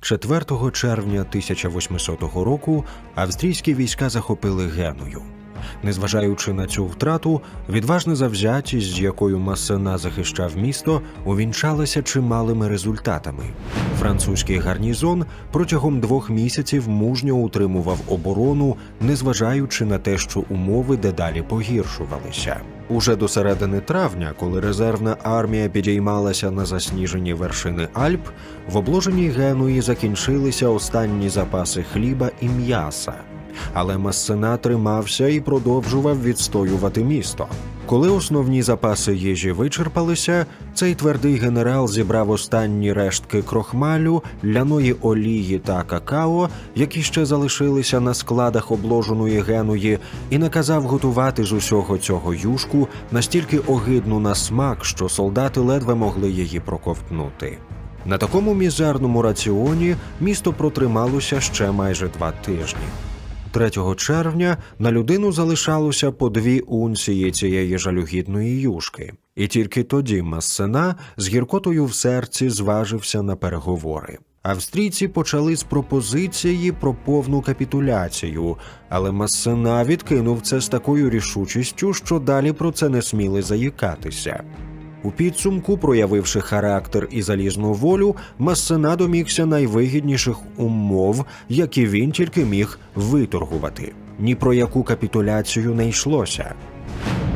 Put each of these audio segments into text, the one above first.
4 червня 1800 року австрійські війська захопили Геную. Незважаючи на цю втрату, відважна завзятість, з якою Массена захищав місто, увінчалася чималими результатами. Французький гарнізон протягом двох місяців мужньо утримував оборону, незважаючи на те, що умови дедалі погіршувалися. Уже до середини травня, коли резервна армія підіймалася на засніжені вершини Альп, в обложеній Генуї закінчилися останні запаси хліба і м'яса. Але Массена тримався і продовжував відстоювати місто. Коли основні запаси їжі вичерпалися, цей твердий генерал зібрав останні рештки крохмалю, ляної олії та какао, які ще залишилися на складах обложеної генуї, і наказав готувати з усього цього юшку настільки огидну на смак, що солдати ледве могли її проковтнути. На такому мізерному раціоні місто протрималося ще майже два тижні. 3 червня на людину залишалося по дві унції цієї жалюгідної юшки, і тільки тоді Массена з гіркотою в серці зважився на переговори. Австрійці почали з пропозиції про повну капітуляцію, але Массена відкинув це з такою рішучістю, що далі про це не сміли заїкатися. У підсумку, проявивши характер і залізну волю, Массена домігся найвигідніших умов, які він тільки міг виторгувати. Ні про яку капітуляцію не йшлося.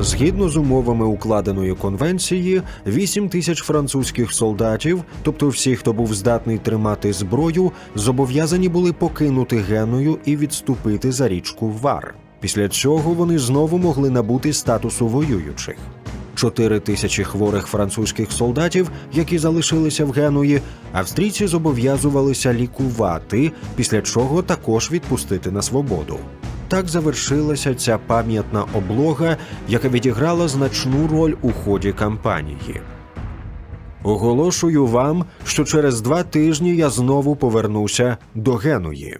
Згідно з умовами укладеної конвенції, 8 тисяч французьких солдатів, тобто всі, хто був здатний тримати зброю, зобов'язані були покинути Геною і відступити за річку Вар. Після цього вони знову могли набути статусу воюючих. Чотири тисячі хворих французьких солдатів, які залишилися в Генуї, австрійці зобов'язувалися лікувати, після чого також відпустити на свободу. Так завершилася ця пам'ятна облога, яка відіграла значну роль у ході кампанії. Оголошую вам, що через два тижні я знову повернуся до Генуї.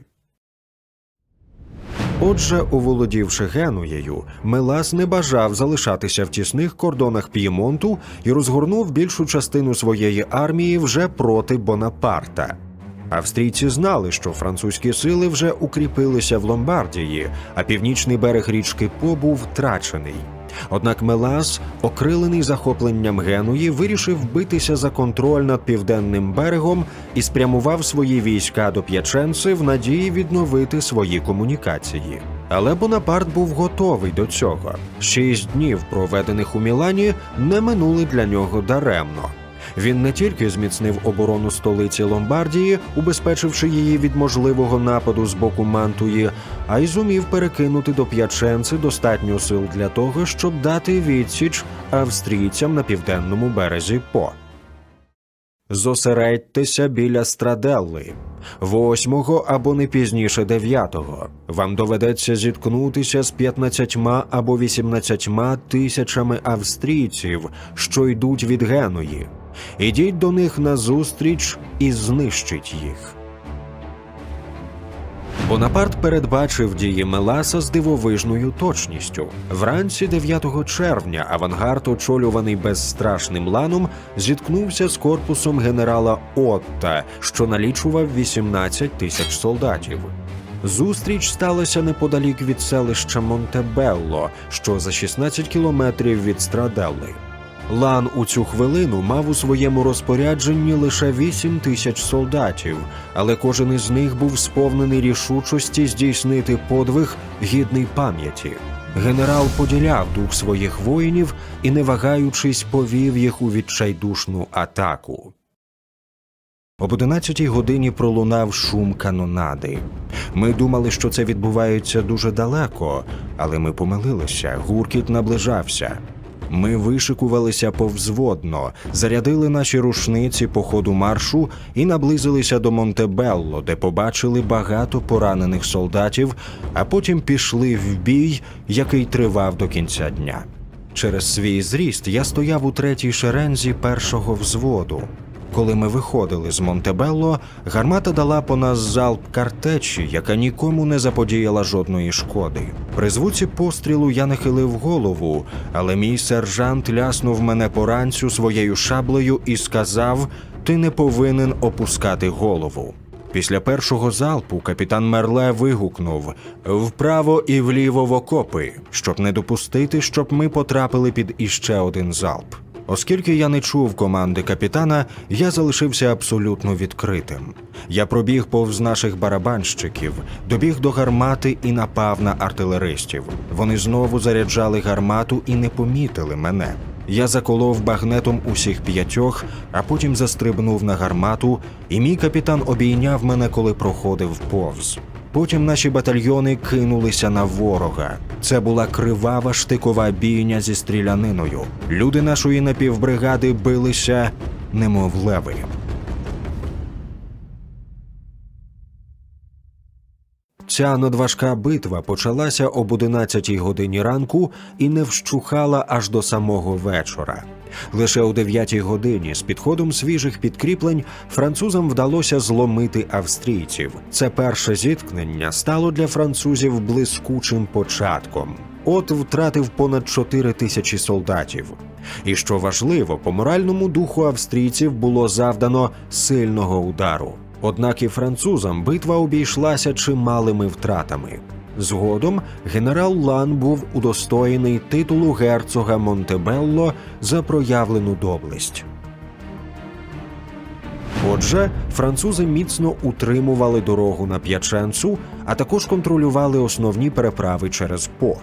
Отже, оволодівши Генуєю, Мелас не бажав залишатися в тісних кордонах П'ємонту і розгорнув більшу частину своєї армії вже проти Бонапарта. Австрійці знали, що французькі сили вже укріпилися в Ломбардії, а північний берег річки По був втрачений. Однак Мелас, окрилений захопленням Генуї, вирішив битися за контроль над південним берегом і спрямував свої війська до П'яченци в надії відновити свої комунікації. Але Бонапарт був готовий до цього. Шість днів, проведених у Мілані, не минули для нього даремно. Він не тільки зміцнив оборону столиці Ломбардії, убезпечивши її від можливого нападу з боку Мантуї, а й зумів перекинути до П'яченци достатньо сил для того, щоб дати відсіч австрійцям на південному березі По. Зосередьтеся біля Страделли. Восьмого або не пізніше дев'ятого вам доведеться зіткнутися з 15 або 18 тисячами австрійців, що йдуть від Геної. Ідіть до них назустріч і знищить їх. Бонапарт передбачив дії Меласа з дивовижною точністю. Вранці 9 червня авангард, очолюваний безстрашним ланом, зіткнувся з корпусом генерала Отта, що налічував 18 тисяч солдатів. Зустріч сталася неподалік від селища Монтебелло, що за 16 кілометрів від Страделли. Лан у цю хвилину мав у своєму розпорядженні лише 8 тисяч солдатів, але кожен із них був сповнений рішучості здійснити подвиг гідний пам'яті. Генерал поділяв дух своїх воїнів і, не вагаючись, повів їх у відчайдушну атаку. Об 11 годині пролунав шум канонади. Ми думали, що це відбувається дуже далеко, але ми помилилися. Гуркіт наближався. Ми вишикувалися повзводно, зарядили наші рушниці по ходу маршу і наблизилися до Монтебелло, де побачили багато поранених солдатів, а потім пішли в бій, який тривав до кінця дня. Через свій зріст я стояв у третій шерензі першого взводу. Коли ми виходили з Монтебелло, гармата дала по нас залп картечі, яка нікому не заподіяла жодної шкоди. При звуці пострілу я нахилив голову, але мій сержант ляснув мене по ранцю своєю шаблею і сказав: Ти не повинен опускати голову. Після першого залпу капітан Мерле вигукнув вправо і вліво в окопи, щоб не допустити, щоб ми потрапили під іще один залп. Оскільки я не чув команди капітана, я залишився абсолютно відкритим. Я пробіг повз наших барабанщиків, добіг до гармати і напав на артилеристів. Вони знову заряджали гармату і не помітили мене. Я заколов багнетом усіх п'ятьох, а потім застрибнув на гармату, і мій капітан обійняв мене, коли проходив повз. Потім наші батальйони кинулися на ворога. Це була кривава штикова бійня зі стріляниною. Люди нашої напівбригади билися, немов леви. Ця надважка битва почалася об 11 годині ранку і не вщухала аж до самого вечора. Лише о 9 годині з підходом свіжих підкріплень французам вдалося зломити австрійців. Це перше зіткнення стало для французів блискучим початком. От втратив понад 4 тисячі солдатів. І що важливо, по моральному духу австрійців було завдано сильного удару. Однак і французам битва обійшлася чималими втратами. Згодом генерал Лан був удостоєний титулу герцога Монтебелло за проявлену доблесть. Отже, французи міцно утримували дорогу на П'яченцу, а також контролювали основні переправи через По.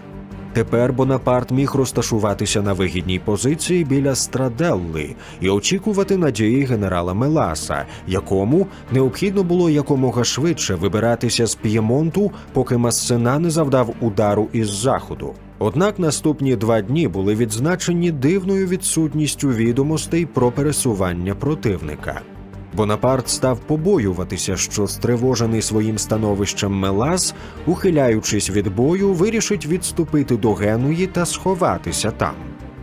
Тепер Бонапарт міг розташуватися на вигідній позиції біля Страделли і очікувати надії генерала Меласа, якому необхідно було якомога швидше вибиратися з П'ємонту, поки Массена не завдав удару із заходу. Однак наступні два дні були відзначені дивною відсутністю відомостей про пересування противника. Бонапарт став побоюватися, що стривожений своїм становищем Мелас, ухиляючись від бою, вирішить відступити до Генуї та сховатися там.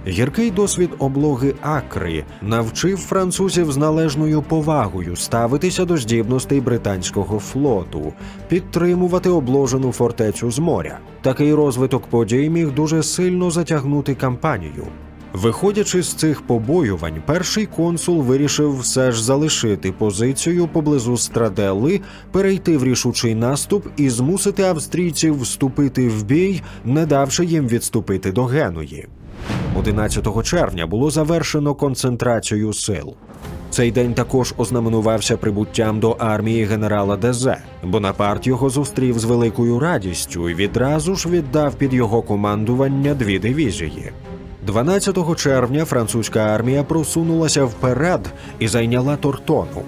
Гіркий досвід облоги Акри навчив французів з належною повагою ставитися до здібностей британського флоту, підтримувати обложену фортецю з моря. Такий розвиток подій міг дуже сильно затягнути кампанію. Виходячи з цих побоювань, перший консул вирішив все ж залишити позицію поблизу Страделли, перейти в рішучий наступ і змусити австрійців вступити в бій, не давши їм відступити до Генуї. 11 червня було завершено концентрацію сил. Цей день також ознаменувався прибуттям до армії генерала Дезе. Бонапарт його зустрів з великою радістю і відразу ж віддав під його командування дві дивізії. 12 червня французька армія просунулася вперед і зайняла Тортону.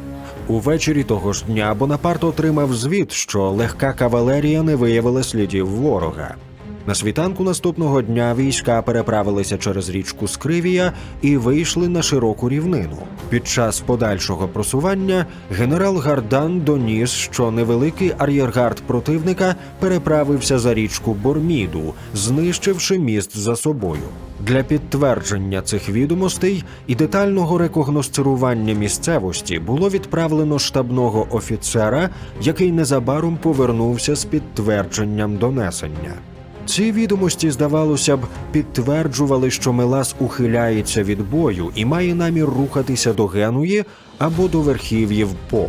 Увечері того ж дня Бонапарт отримав звіт, що легка кавалерія не виявила слідів ворога. На світанку наступного дня війська переправилися через річку Скривія і вийшли на широку рівнину. Під час подальшого просування генерал Гардан доніс, що невеликий ар'єргард противника переправився за річку Борміду, знищивши міст за собою. Для підтвердження цих відомостей і детального рекогносцирування місцевості було відправлено штабного офіцера, який незабаром повернувся з підтвердженням донесення. Ці відомості, здавалося б, підтверджували, що Мелас ухиляється від бою і має намір рухатися до Генуї або до верхів'їв По.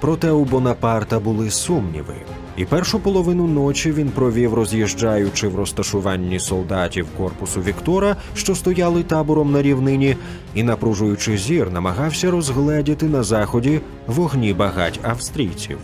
Проте у Бонапарта були сумніви, і першу половину ночі він провів, роз'їжджаючи в розташуванні солдатів корпусу Віктора, що стояли табором на рівнині, і, напружуючи зір, намагався розгледіти на заході вогні багать австрійців.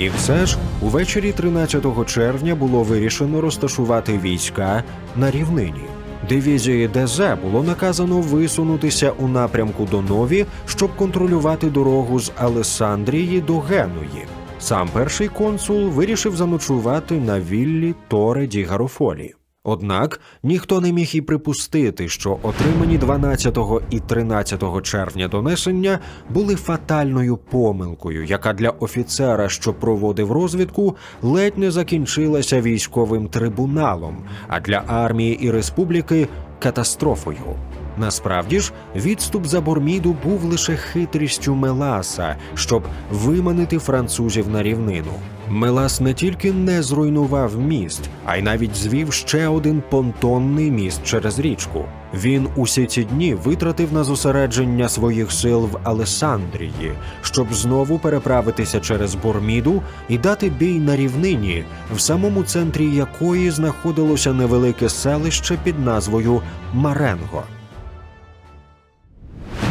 І все ж увечері 13 червня було вирішено розташувати війська на рівнині. Дивізії ДЗ було наказано висунутися у напрямку до Нові, щоб контролювати дорогу з Алесандрії до Генуї. Сам перший консул вирішив заночувати на віллі Торе ді Гарофолі. Однак ніхто не міг і припустити, що отримані 12 і 13 червня донесення були фатальною помилкою, яка для офіцера, що проводив розвідку, ледь не закінчилася військовим трибуналом, а для армії і республіки катастрофою. Насправді ж, відступ за Борміду був лише хитрістю Меласа, щоб виманити французів на рівнину. Мелас не тільки не зруйнував міст, а й навіть звів ще один понтонний міст через річку. Він усі ці дні витратив на зосередження своїх сил в Алесандрії, щоб знову переправитися через Борміду і дати бій на рівнині, в самому центрі якої знаходилося невелике селище під назвою Маренго.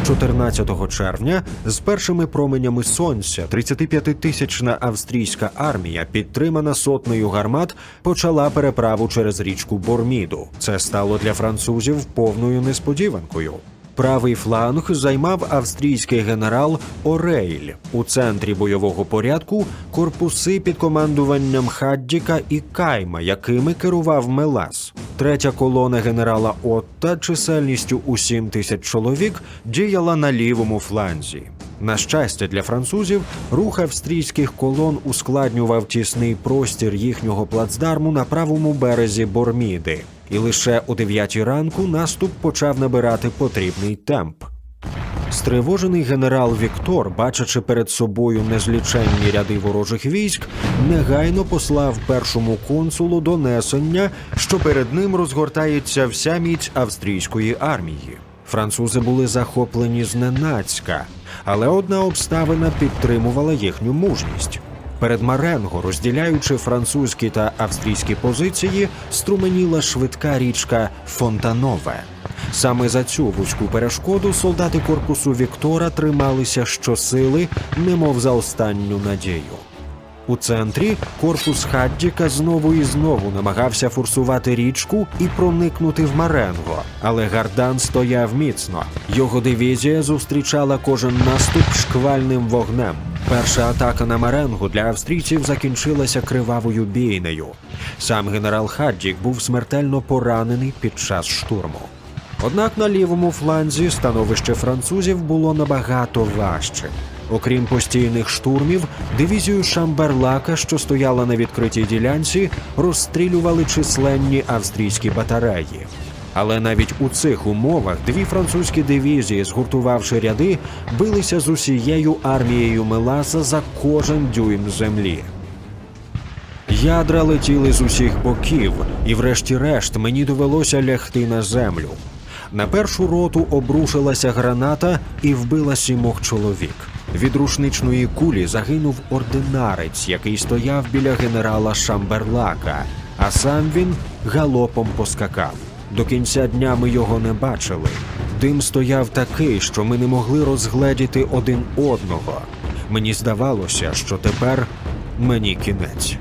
14 червня з першими променями сонця 35-тисячна австрійська армія, підтримана сотнею гармат, почала переправу через річку Борміду. Це стало для французів повною несподіванкою. Правий фланг займав австрійський генерал Орейль. У центрі бойового порядку корпуси під командуванням Хаддіка і Кайма, якими керував Мелас. Третя колона генерала Отта чисельністю у 7 тисяч чоловік діяла на лівому фланзі. На щастя для французів, рух австрійських колон ускладнював тісний простір їхнього плацдарму на правому березі Борміди, і лише о 9 ранку наступ почав набирати потрібний темп. Стривожений генерал Віктор, бачачи перед собою незліченні ряди ворожих військ, негайно послав першому консулу донесення, що перед ним розгортається вся міць австрійської армії. Французи були захоплені зненацька, але одна обставина підтримувала їхню мужність. Перед Маренго, розділяючи французькі та австрійські позиції, струменіла швидка річка Фонтанове. Саме за цю вузьку перешкоду солдати корпусу Віктора трималися щосили, немов за останню надію. У центрі корпус Хаддіка знову і знову намагався форсувати річку і проникнути в Маренго, але Гардан стояв міцно. Його дивізія зустрічала кожен наступ шквальним вогнем. Перша атака на Маренго для австрійців закінчилася кривавою бійнею. Сам генерал Хаддік був смертельно поранений під час штурму. Однак на лівому фланзі становище французів було набагато важче. Окрім постійних штурмів, дивізію Шамберлака, що стояла на відкритій ділянці, розстрілювали численні австрійські батареї. Але навіть у цих умовах дві французькі дивізії, згуртувавши ряди, билися з усією армією Меласа за кожен дюйм землі. Ядра летіли з усіх боків, і, врешті-решт, мені довелося лягти на землю. На першу роту обрушилася граната і вбила сімох чоловік. Від рушничної кулі загинув ординарець, який стояв біля генерала Шамберлака, а сам він галопом поскакав. До кінця дня ми його не бачили. Дим стояв такий, що ми не могли розгледіти один одного. Мені здавалося, що тепер мені кінець.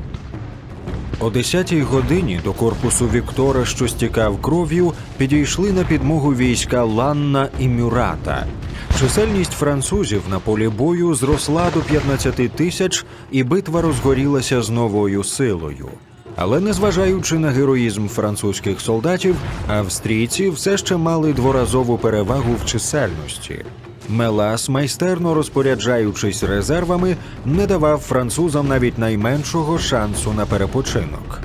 О 10-й годині до корпусу Віктора, що стікав кров'ю, підійшли на підмогу війська Ланна і Мюрата. Чисельність французів на полі бою зросла до 15 тисяч, і битва розгорілася з новою силою. Але незважаючи на героїзм французьких солдатів, австрійці все ще мали дворазову перевагу в чисельності. Мелас, майстерно розпоряджаючись резервами, не давав французам навіть найменшого шансу на перепочинок.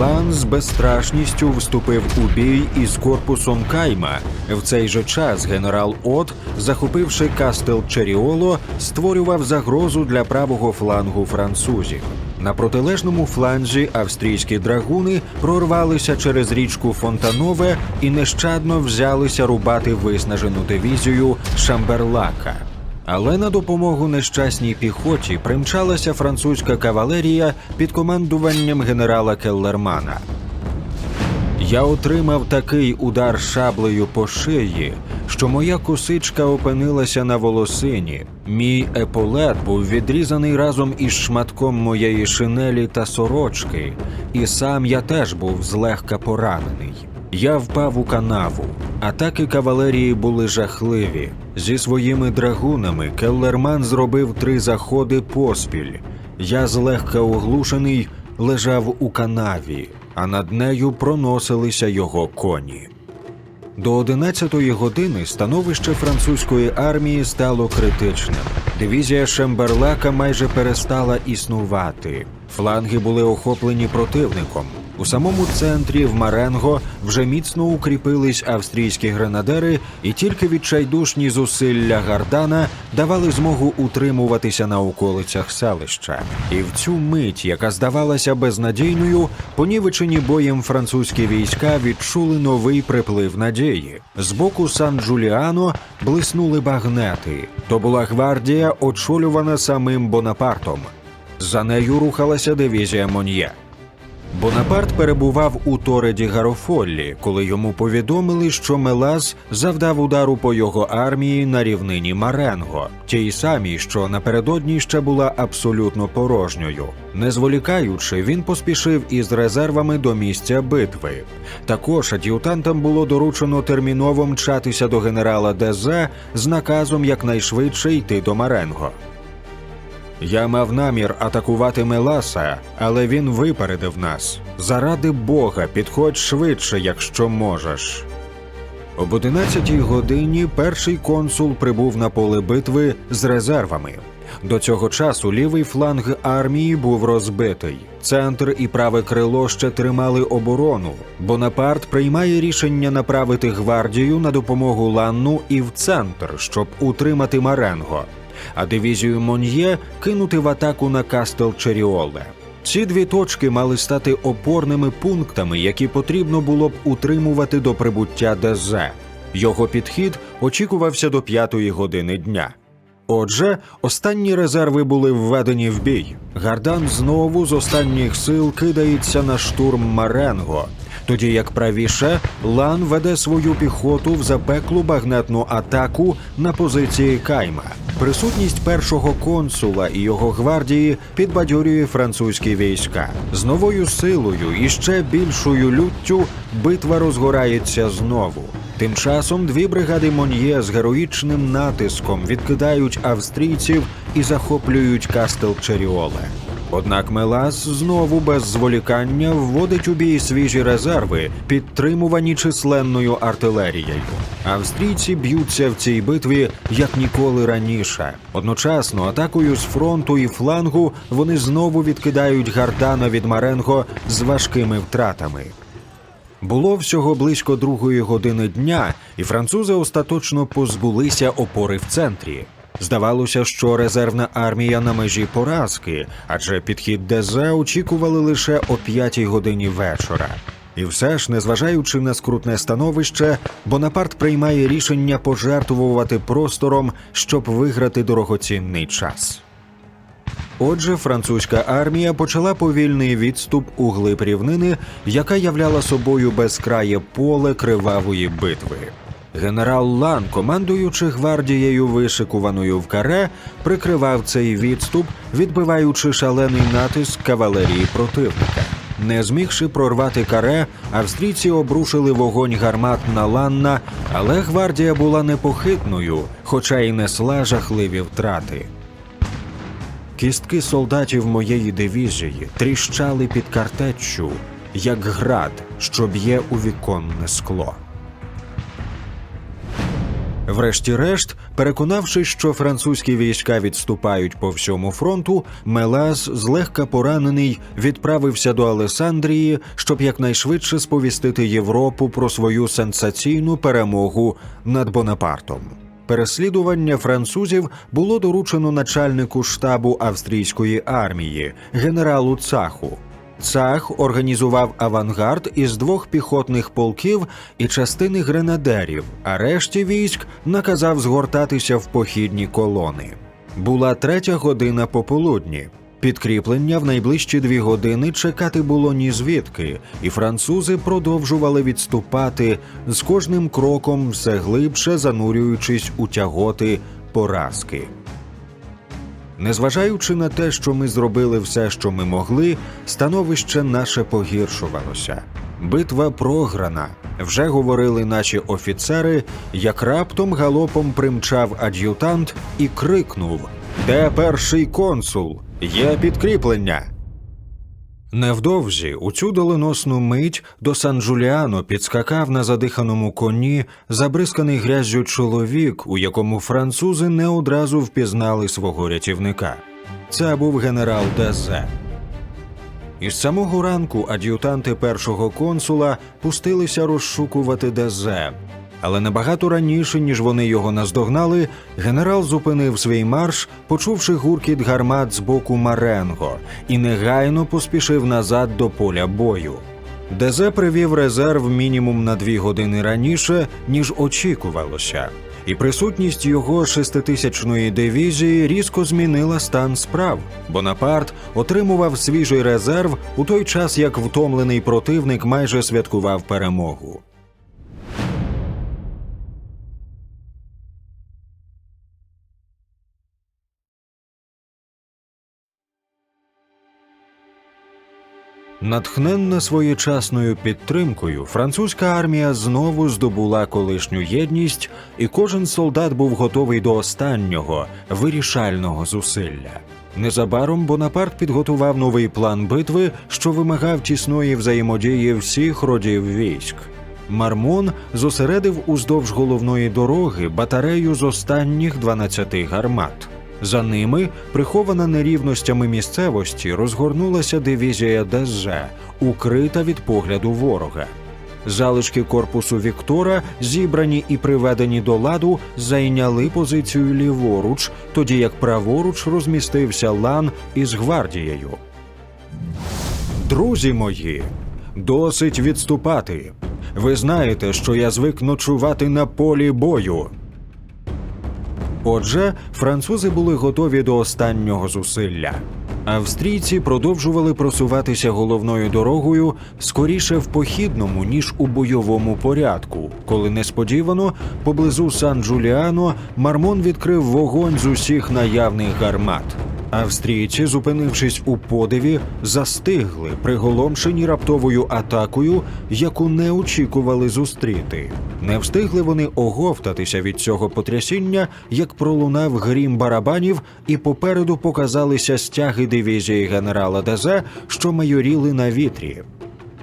Лан з безстрашністю вступив у бій із корпусом Кайма. В цей же час генерал От, захопивши Кастел Черіоло, створював загрозу для правого флангу французів. На протилежному фланзі австрійські драгуни прорвалися через річку Фонтанове і нещадно взялися рубати виснажену дивізію Шамберлака. Але на допомогу нещасній піхоті примчалася французька кавалерія під командуванням генерала Келлермана. Я отримав такий удар шаблею по шиї, що моя косичка опинилася на волосині. Мій еполет був відрізаний разом із шматком моєї шинелі та сорочки, і сам я теж був злегка поранений. Я впав у канаву. Атаки кавалерії були жахливі. Зі своїми драгунами Келлерман зробив три заходи поспіль. Я злегка оглушений лежав у канаві, а над нею проносилися його коні. До 11-ї години становище французької армії стало критичним. Дивізія Шемберлака майже перестала існувати. Фланги були охоплені противником. У самому центрі в Маренго вже міцно укріпились австрійські гренадери, і тільки відчайдушні зусилля Гардана давали змогу утримуватися на околицях селища. І в цю мить, яка здавалася безнадійною, понівечені боєм французькі війська відчули новий приплив надії. З боку Сан-Джуліано блиснули багнети. То була гвардія, очолювана самим Бонапартом. За нею рухалася дивізія Мон'є. Бонапарт перебував у Тореді Гарофоллі, коли йому повідомили, що Мелас завдав удару по його армії на рівнині Маренго, тій самій, що напередодні ще була абсолютно порожньою. Не зволікаючи, він поспішив із резервами до місця битви. Також ад'ютантам було доручено терміново мчатися до генерала Дезе з наказом якнайшвидше йти до Маренго. Я мав намір атакувати Меласа, але він випередив нас. Заради Бога, підходь швидше, якщо можеш. Об 11 годині перший консул прибув на поле битви з резервами. До цього часу лівий фланг армії був розбитий. Центр і праве крило ще тримали оборону. Бонапарт приймає рішення направити гвардію на допомогу Ланну і в центр, щоб утримати Маренго а дивізію Мон'є кинути в атаку на Кастел Черіоле. Ці дві точки мали стати опорними пунктами, які потрібно було б утримувати до прибуття ДЗ. Його підхід очікувався до п'ятої години дня. Отже, останні резерви були введені в бій. Гардан знову з останніх сил кидається на штурм Маренго, тоді як правіше Лан веде свою піхоту в запеклу багнетну атаку на позиції Кайма. Присутність першого консула і його гвардії підбадьорює французькі війська. З новою силою і ще більшою люттю битва розгорається знову. Тим часом дві бригади Мон'є з героїчним натиском відкидають австрійців і захоплюють Кастел Черіоле. Однак Мелас знову без зволікання вводить у бій свіжі резерви, підтримувані численною артилерією. Австрійці б'ються в цій битві як ніколи раніше. Одночасно атакою з фронту і флангу вони знову відкидають Гардана від Маренго з важкими втратами. Було всього близько другої години дня, і французи остаточно позбулися опори в центрі. Здавалося, що резервна армія на межі поразки, адже підхід ДЗ очікували лише о п'ятій годині вечора. І все ж, незважаючи на скрутне становище, Бонапарт приймає рішення пожертвувати простором, щоб виграти дорогоцінний час. Отже, французька армія почала повільний відступ у глиб рівнини, яка являла собою безкрає поле кривавої битви. Генерал Лан, командуючи гвардією, вишикуваною в каре, прикривав цей відступ, відбиваючи шалений натиск кавалерії противника. Не змігши прорвати каре, австрійці обрушили вогонь гармат на Ланна, але гвардія була непохитною, хоча й несла жахливі втрати. Кістки солдатів моєї дивізії тріщали під картеччю, як град, що б'є у віконне скло. Врешті-решт, переконавшись, що французькі війська відступають по всьому фронту, Мелас, злегка поранений, відправився до Алесандрії, щоб якнайшвидше сповістити Європу про свою сенсаційну перемогу над Бонапартом. Переслідування французів було доручено начальнику штабу австрійської армії генералу Цаху. Цах організував авангард із двох піхотних полків і частини гренадерів, а решті військ наказав згортатися в похідні колони. Була третя година пополудні. Підкріплення в найближчі дві години чекати було ні звідки, і французи продовжували відступати з кожним кроком все глибше занурюючись у тяготи поразки. Незважаючи на те, що ми зробили все, що ми могли, становище наше погіршувалося. Битва програна. Вже говорили наші офіцери, як раптом галопом примчав ад'ютант і крикнув: Де перший консул? Є підкріплення. Невдовзі у цю доленосну мить до Сан Джуліано підскакав на задиханому коні забризканий гряззю чоловік, у якому французи не одразу впізнали свого рятівника. Це був генерал Дезе. Із самого ранку ад'ютанти першого консула пустилися розшукувати Дезе. Але набагато раніше, ніж вони його наздогнали, генерал зупинив свій марш, почувши гуркіт гармат з боку Маренго, і негайно поспішив назад до поля бою. Дезе привів резерв мінімум на дві години раніше, ніж очікувалося, і присутність його шеститисячної дивізії різко змінила стан справ. Бонапарт отримував свіжий резерв у той час, як втомлений противник майже святкував перемогу. Натхненна своєчасною підтримкою, французька армія знову здобула колишню єдність, і кожен солдат був готовий до останнього вирішального зусилля. Незабаром Бонапарт підготував новий план битви, що вимагав тісної взаємодії всіх родів військ. Мармон зосередив уздовж головної дороги батарею з останніх 12 гармат. За ними, прихована нерівностями місцевості, розгорнулася дивізія ДЗ, укрита від погляду ворога. Залишки корпусу Віктора, зібрані і приведені до ладу, зайняли позицію ліворуч, тоді як праворуч розмістився лан із гвардією. Друзі мої, досить відступати. Ви знаєте, що я звик ночувати на полі бою. Отже, французи були готові до останнього зусилля. Австрійці продовжували просуватися головною дорогою скоріше в похідному, ніж у бойовому порядку, коли несподівано поблизу Сан Джуліано Мармон відкрив вогонь з усіх наявних гармат. Австрійці, зупинившись у подиві, застигли, приголомшені раптовою атакою, яку не очікували зустріти. Не встигли вони оговтатися від цього потрясіння, як пролунав грім барабанів, і попереду показалися стяги дивізії генерала Дезе, що майоріли на вітрі.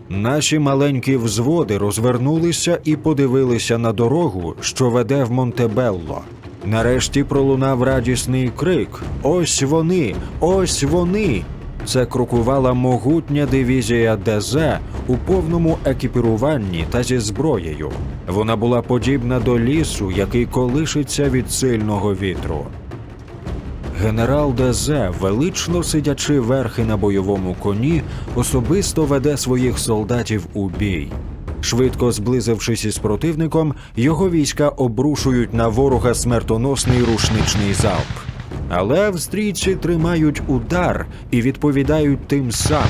Наші маленькі взводи розвернулися і подивилися на дорогу, що веде в Монтебелло. Нарешті пролунав радісний крик: Ось вони! Ось вони! Це крокувала могутня дивізія ДЗ у повному екіпіруванні та зі зброєю. Вона була подібна до лісу, який колишиться від сильного вітру. Генерал Дезе, велично сидячи верхи на бойовому коні, особисто веде своїх солдатів у бій. Швидко зблизившись із противником, його війська обрушують на ворога смертоносний рушничний залп. Але австрійці тримають удар і відповідають тим самим.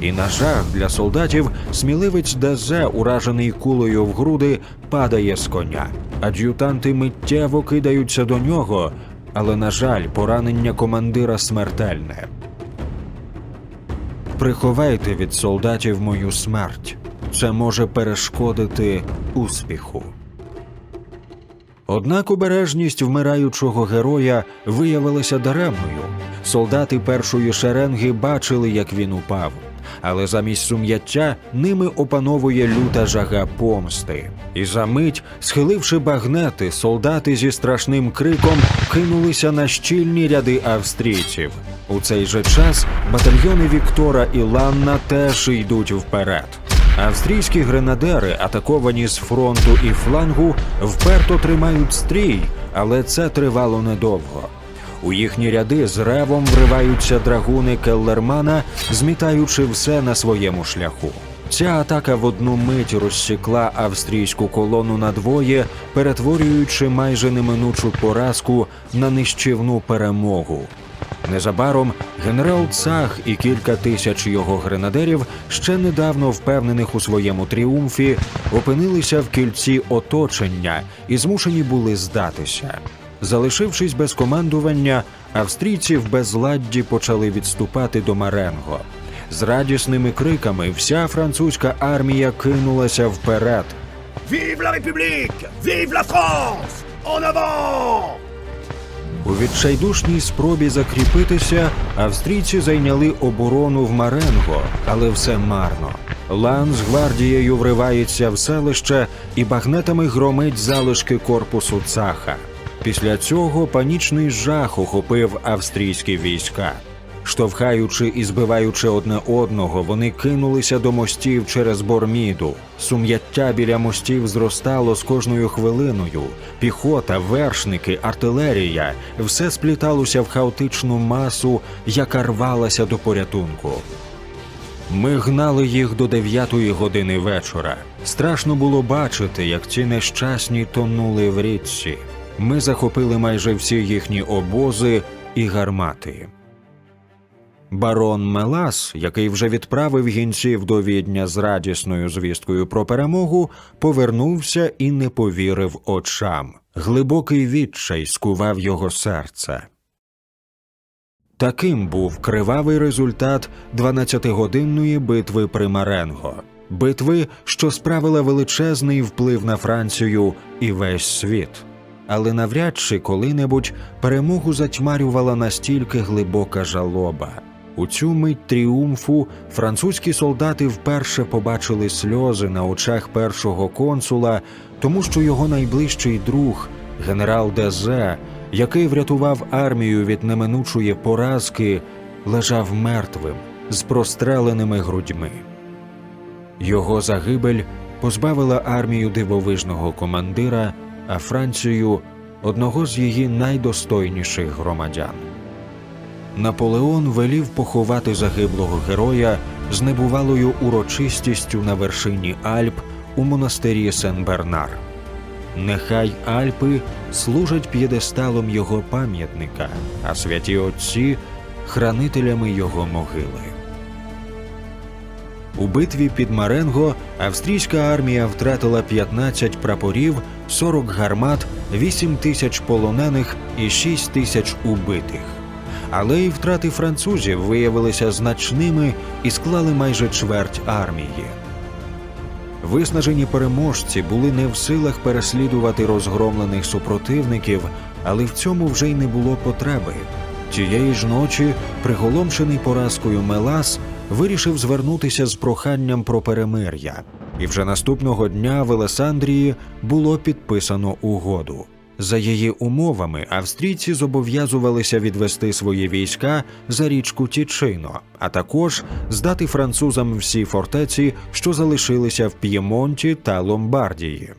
І на жах для солдатів сміливець Дезе, уражений кулею в груди, падає з коня. Ад'ютанти миттєво кидаються до нього, але, на жаль, поранення командира смертельне. Приховайте від солдатів мою смерть. Це може перешкодити успіху. Однак обережність вмираючого героя виявилася даремною. Солдати першої шеренги бачили, як він упав, але замість сум'яття ними опановує люта жага помсти. І за мить, схиливши багнети, солдати зі страшним криком кинулися на щільні ряди австрійців. У цей же час батальйони Віктора і Ланна теж йдуть вперед. Австрійські гренадери, атаковані з фронту і флангу, вперто тримають стрій, але це тривало недовго. У їхні ряди з ревом вриваються драгуни Келлермана, змітаючи все на своєму шляху. Ця атака в одну мить розсікла австрійську колону надвоє, перетворюючи майже неминучу поразку на нищівну перемогу. Незабаром генерал Цах і кілька тисяч його гренадерів, ще недавно впевнених у своєму тріумфі, опинилися в кільці оточення і змушені були здатися. Залишившись без командування, австрійці в безладді почали відступати до Маренго. З радісними криками вся французька армія кинулася вперед. Vive la République Vive la France En У відчайдушній спробі закріпитися австрійці зайняли оборону в Маренго, але все марно. Лан з гвардією вривається в селище і багнетами громить залишки корпусу цаха. Після цього панічний жах охопив австрійські війська. Штовхаючи і збиваючи одне одного, вони кинулися до мостів через Борміду. Сум'яття біля мостів зростало з кожною хвилиною. Піхота, вершники, артилерія все спліталося в хаотичну масу, яка рвалася до порятунку. Ми гнали їх до дев'ятої години вечора. Страшно було бачити, як ці нещасні тонули в річці. Ми захопили майже всі їхні обози і гармати. Барон Мелас, який вже відправив гінців до відня з радісною звісткою про перемогу, повернувся і не повірив очам. Глибокий відчай скував його серце. Таким був кривавий результат 12-годинної битви при Маренго, битви, що справила величезний вплив на Францію і весь світ. Але навряд чи коли-небудь перемогу затьмарювала настільки глибока жалоба. У цю мить тріумфу французькі солдати вперше побачили сльози на очах першого консула, тому що його найближчий друг, генерал Дезе, який врятував армію від неминучої поразки, лежав мертвим з простреленими грудьми. Його загибель позбавила армію дивовижного командира, а Францію одного з її найдостойніших громадян. Наполеон велів поховати загиблого героя з небувалою урочистістю на вершині Альп у монастирі Сен-Бернар. Нехай Альпи служать п'єдесталом його пам'ятника, а святі отці хранителями його могили. У битві під Маренго австрійська армія втратила 15 прапорів, 40 гармат, 8 тисяч полонених і 6 тисяч убитих. Але й втрати французів виявилися значними і склали майже чверть армії. Виснажені переможці були не в силах переслідувати розгромлених супротивників, але в цьому вже й не було потреби. Тієї ж ночі приголомшений поразкою Мелас вирішив звернутися з проханням про перемир'я, і вже наступного дня в Елесандрії було підписано угоду. За її умовами австрійці зобов'язувалися відвести свої війська за річку Тічино, а також здати французам всі фортеці, що залишилися в П'ємонті та Ломбардії.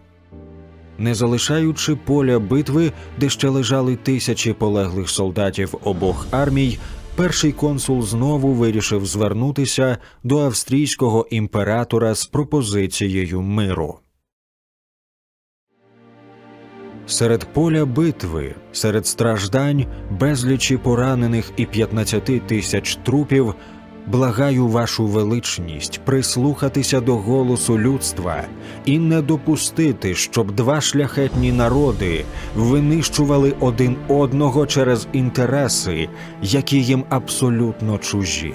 Не залишаючи поля битви, де ще лежали тисячі полеглих солдатів обох армій, перший консул знову вирішив звернутися до австрійського імператора з пропозицією миру. Серед поля битви, серед страждань, безлічі поранених і 15 тисяч трупів, благаю вашу величність прислухатися до голосу людства і не допустити, щоб два шляхетні народи винищували один одного через інтереси, які їм абсолютно чужі.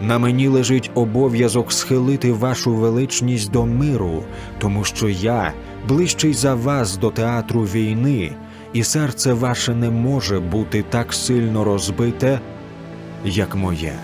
На мені лежить обов'язок схилити вашу величність до миру, тому що я ближчий за вас до театру війни, і серце ваше не може бути так сильно розбите, як моє.